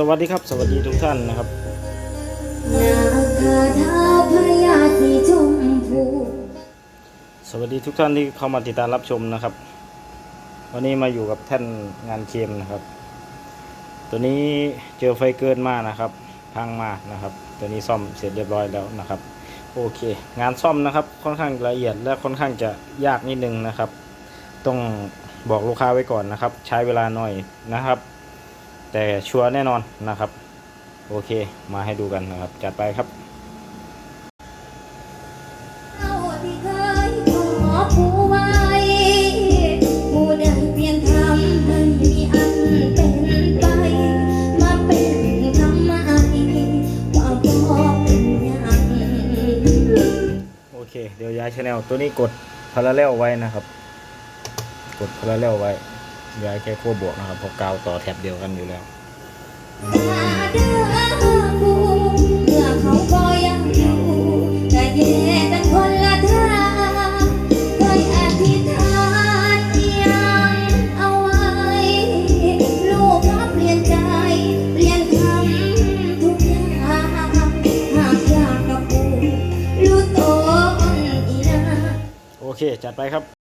สวัสดีครับ สวัสดีทุกท่านนะครับนาคาทาพยาสีชมพูสวัสดีทุกท่านที่เข้ามาติดตามรับชมนะครับ วันนี้มาอยู่กับแท่นงานเคมนะครับ ตัวนี้เจอไฟเกินมานะครับ พังมานะครับ ตัวนี้ซ่อมเสร็จเรียบร้อยแล้วนะครับ โอเค งานซ่อมนะครับค่อนข้างละเอียดและค่อนข้างจะยากนิดนึงนะครับ ต้องบอกลูกค้าไว้ก่อนนะครับ ใช้เวลาหน่อยนะครับ แต่ชัวร์แน่นอนนะครับ โอเคมาให้ดูกันนะครับ จัดไปครับเอาที่เคยขอผู้ไว้ผู้ใดเปลี่ยนทำให้มีอันเป็นไปมาเป็นคำหมายว่าบ่เป็นหยังโอเค เดี๋ยวย้ายชแนลตัวนี้กดพาราเรลไว้นะครับ กดพาราเรลไว้ ย้ายแค่ขั้วบวกนะครับเพราะกาวต่อแถบเดียวกันอยู่แล้วถ้าเด้อผู้เมื่อเขาก็ยังอยู่ก็แยกกันคนละทางเคยอธิษฐานยังเอาไว้ลูกขอเปลี่ยนใจเปลี่ยนคำทุกอย่างหากอยากกับผู้รู้ตนอีนาโอเค จัดไปครับ